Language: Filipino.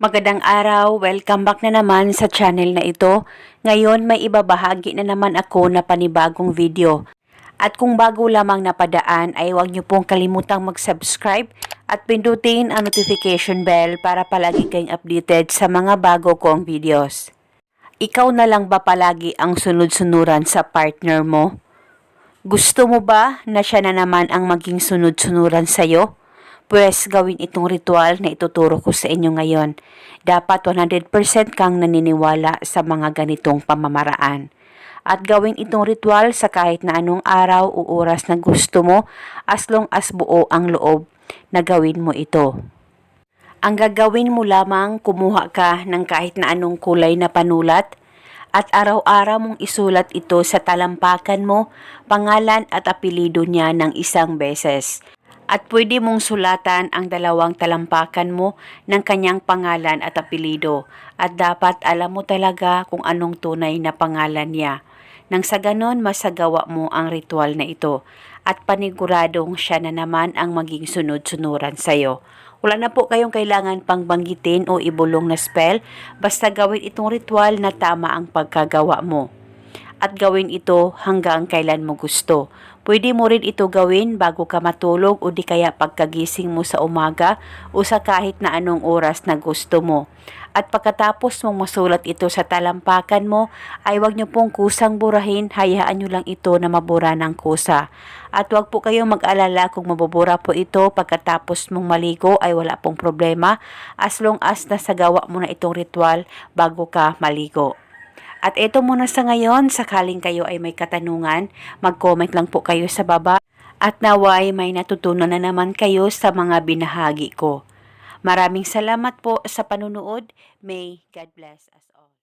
Magandang araw, welcome back na naman sa channel na ito. Ngayon may ibabahagi na naman ako na panibagong video. At kung bago lamang napadaan ay huwag niyo pong kalimutang mag-subscribe at pindutin ang notification bell para palagi kayong updated sa mga bago kong videos. Ikaw na lang ba palagi ang sunod-sunuran sa partner mo? Gusto mo ba na siya na naman ang maging sunod-sunuran sa'yo? Pwes gawin itong ritual na ituturo ko sa inyo ngayon. Dapat 100% kang naniniwala sa mga ganitong pamamaraan. At gawin itong ritual sa kahit na anong araw o oras na gusto mo as long as buo ang loob na gawin mo ito. Ang gagawin mo lamang kumuha ka ng kahit na anong kulay na panulat at araw-araw mong isulat ito sa talampakan mo, pangalan at apelido niya ng isang beses. At pwede mong sulatan ang dalawang talampakan mo ng kanyang pangalan at apelido at dapat alam mo talaga kung anong tunay na pangalan niya. Nang sa ganon masagawa mo ang ritual na ito at paniguradong siya na naman ang maging sunod-sunuran sa'yo. Wala na po kayong kailangan pang banggitin o ibulong na spell, basta gawin itong ritual na tama ang pagkagawa mo. At gawin ito hanggang kailan mo gusto. Pwede mo rin ito gawin bago ka matulog o di kaya pagkagising mo sa umaga o sa kahit na anong oras na gusto mo. At pagkatapos mong masulat ito sa talampakan mo, ay huwag niyo pong kusang burahin, hayaan niyo lang ito na mabura ng kusa. At huwag po kayong mag-alala kung mabubura po ito pagkatapos mong maligo ay wala pong problema as long as nasagawa mo na itong ritual bago ka maligo. At ito muna sa ngayon, sakaling kayo ay may katanungan, mag-comment lang po kayo sa baba at naway may natutunan na naman kayo sa mga binahagi ko. Maraming salamat po sa panunood. May God bless us all.